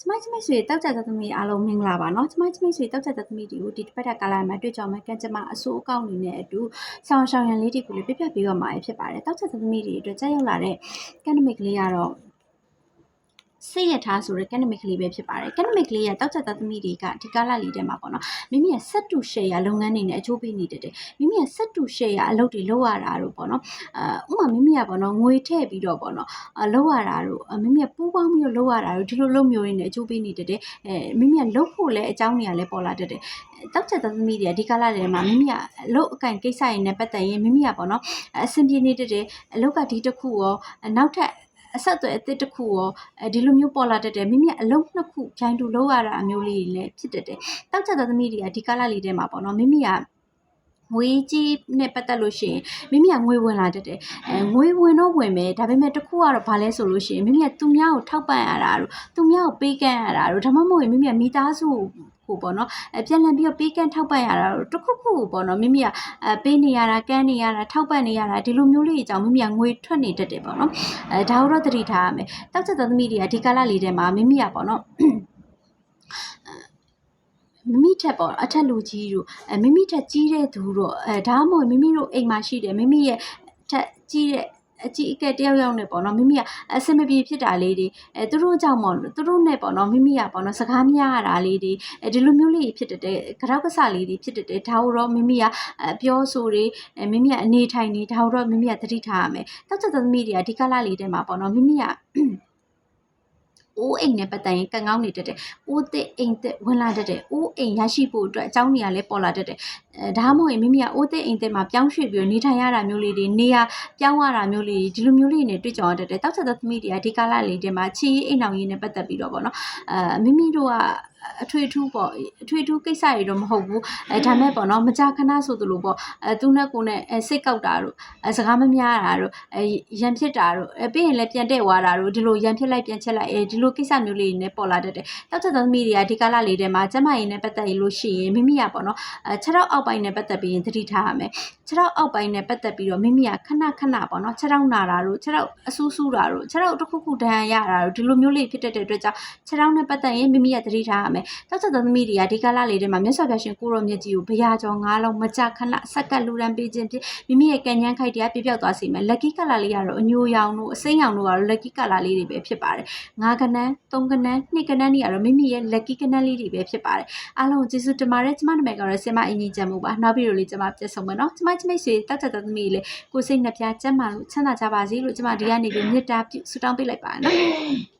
ကျမကျမဆွေတောက်ကြသမီးအားလုံးမင်္ဂလာပါနော်ကျမကျမဆွေတောက်ကြသမီးတွေကိုဒီတစ်ပတ်ကကာလမှာတွေ့ကြမှာကံကျမအစိုးအကောင့်နေနဲ့အတူဆောင်းဆောင်ရန်လေးတွေကိုလည်းပြပြပေးရမှာဖြစ်ပါတယ်တောက်ကြသမီးတွေအတွက်ကြားရောက်လာတဲ့ကံနမိတ်ကလေးကတော့ စိတ်ရထားဆိုတဲ့ကန်နမစ်ကလေးပဲဖြစ်ပါတယ်ကန်နမစ်ကလေးကတောက်ကြတဲ့သမီးတွေကဒီကာလလေးထဲမှာပေါ့နော်မိမိရဲ့ဆက်တူရှယ်ယာလုပ်ငန်းတွေနဲ့အကျိုးပေးနေတတ်တယ်မိမိရဲ့ဆက်တူရှယ်ယာအလုပ်တွေလုပ်ရတာတို့ပေါ့နော်အာဥပမာမိမိကပေါ့နော်ငွေထည့်ပြီးတော့ပေါ့နော်အလုပ်ရတာတို့မိမိကပူးပေါင်းပြီးတော့လုပ်ရတာတို့ဒီလိုလုပ်မျိုးတွေနဲ့အကျိုးပေးနေတတ်တယ်အဲမိမိကလုပ်ဖို့လည်းအကြောင်းတွေကလည်းပေါ်လာတတ်တယ်တောက်ချက်သားသမီးတွေကဒီကာလထဲမှာမိမိကအလုပ်အကန့်ကိစ္စတွေနဲ့ပတ်သက်ရင်မိမိကပေါ့နော်အဆင်ပြေနေတတ်တယ်အလုပ်ကဒီတစ်ခုရောနောက်ထပ် အဆက်အသွယ်အသစ်တစ်ခုရောအဲဒီလိုမျိုးပေါ်လာတတ်တယ်မိမိကအလုံးနှစ်ခုဂျိုင်းတူလောက်ရတာအမျိုးလေးတွေလည်းဖြစ်တတ်တယ်တောက်ချက်သားသမီးတွေကဒီကာလလေးထဲမှာပေါ့နော်မိမိကငွေကြီးနဲ့ပတ်သက်လို့ရှိရင်မိမိကငွေဝင်လာတတ်တယ်အဲငွေဝင်တော့ဝင်မယ်ဒါပေမဲ့တစ်ခုကတော့ဘာလဲဆိုလို့ရှိရင်မိမိကသူများကိုထောက်ပံ့ရတာတို့သူများကိုပေးကမ်းရတာတို့ဒါမှမဟုတ်ရင်မိမိကမိသားစု ကိုပေါ့နော်အပြန်လည်ပြီးတော့ပေးကမ်းထောက်ပံ့ရတာတို့တစ်ခုခုကိုပေါ့နော်မိမိကအဲပေးနေရတာကမ်းနေရတာထောက်ပံ့နေရတာဒီလိုမျိုးလေးအကြောင်းမိမိကငွေထွက်နေတတ်တယ်ပေါ့နော်အဲဒါကိုတော့သတိထားရမယ်တောက်ချက်သားသမီးတွေကဒီကာလလေးထဲမှာမိမိကပေါ့နော်မိမိထက်ပေါ့အထက်လူကြီးတို့အဲမိမိထက်ကြီးတဲ့သူတို့အဲဒါမှမဟုတ်မိမိတို့အိမ်မှာရှိတယ်မိမိရဲ့ထက်ကြီးတဲ့ အကြီးအကဲတယောက်ယောက်နဲ့ပေါ့နော်မိမိကအစမပြေဖြစ်တာလေးတွေအဲသူတို့ကြောင့်ပေါ့သူတို့နဲ့ပေါ့နော်မိမိကပေါ့နော်စကားများရတာလေးတွေအဲဒီလိုမျိုးလေးဖြစ်တဲ့ကြောက်ကဆလေးတွေဖြစ်တဲ့ဒါကိုတော့မိမိကအပြောဆိုတွေအဲမိမိကအနေထိုင်နေဒါကိုတော့မိမိကသတိထားရမယ်တောက်ချက်သမီးတွေကဒီကလာလေးထဲမှာပေါ့နော်မိမိက အိုးအိမ်နဲ့ပတ်သက်ရင်ကံကောင်းနေတတ်တယ်။အိုးသစ်အိမ်သစ်ဝင်လာတတ်တယ်။အိုးအိမ်ရရှိဖို့အတွက်အကြောင်းတွေကလည်းပေါ်လာတတ်တယ်။အဲဒါမှမဟုတ်ရင်မိမိကအိုးသစ်အိမ်သစ်မှာပြောင်းရွှေ့ပြီးတော့နေထိုင်ရတာမျိုးလေးတွေနေရပြောင်းရတာမျိုးလေးဒီလိုမျိုးလေးနဲ့တွေ့ကြုံရတတ်တယ်။တောက်ချက်သက်သမီးတွေကဒီကာလလေးတွေမှာချီအိမ်အောင်ရေးနဲ့ပတ်သက်ပြီးတော့ပေါ့နော်။အဲမိမိတို့က အထွေထူးပေါ့အထွေထူးကိစ္စတွေတော့မဟုတ်ဘူးအဲဒါမဲ့ပေါ့နော်မကြာခဏဆိုသလိုပေါ့အဲသူနဲ့ကိုနဲ့အဲစိတ်ကောက်တာတို့အဲစကားမများတာတို့အဲရန်ဖြစ်တာတို့အဲပြီးရင်လည်းပြန်တဲ့သွားတာတို့ဒီလိုရန်ဖြစ်လိုက်ပြန်ချက်လိုက်အဲဒီလိုကိစ္စမျိုးလေးတွေနဲ့ပေါ်လာတတ်တယ်တောက်ချက်သမီးတွေကဒီကာလလေးထဲမှာကျမရင်နဲ့ပတ်သက်လို့ရှိရင်မိမိကပေါ့နော်အဲခြေထောက်အောက်ပိုင်းနဲ့ပတ်သက်ပြီးရင်သတိထားရမယ်ခြေထောက်အောက်ပိုင်းနဲ့ပတ်သက်ပြီးတော့မိမိကခဏခဏပေါ့နော်ခြေထောက်နာတာတို့ခြေထောက်အဆူဆူတာတို့ခြေထောက်တစ်ခုခုဒဏ်ရာရတာတို့ဒီလိုမျိုးလေးဖြစ်တတ်တဲ့အတွက်ကြောင့်ခြေထောက်နဲ့ပတ်သက်ရင်မိမိကသတိထားရမယ်တောက်ချက်သမီးတွေကဒီကာလလေးထဲမှာမြတ်စွာဘုရားရှင်ကိုရောမြတ်ကြီးကိုဘုရားကျော်ငါးလုံးမကြခဏစက္ကပ်လူရန်ပေးခြင်းဖြင့်မိမိရဲ့ကံဉန်းခိုက်တရားပြပြောက်သွားစေမယ် lucky color လေးကတော့အညိုရောင်တို့အစိမ်းရောင်တို့ကတော့ lucky color လေးတွေပဲဖြစ်ပါတယ်ငါးကနန်းသုံးကနန်းနှစ်ကနန်းတွေကတော့မိမိရဲ့ lucky ကနန်းလေးတွေပဲဖြစ်ပါတယ်အားလုံးကျေးဇူးတင်ပါတယ်ကျမနာမည်ကတော့ဆင်မအင်ကြီးချမ်းမှုပါနောက်ပြီးတော့လေးကျမပြတ်ဆုံးမယ်နော်ကျမချမိတ်ဆွေတောက်ချက်သမီးလေးကိုစိတ်နှပြချမ်းသာလို့ချမ်းသာကြပါစေလို့ကျမဒီကနေပြီးမေတ္တာပြုဆုတောင်းပေးလိုက်ပါနော်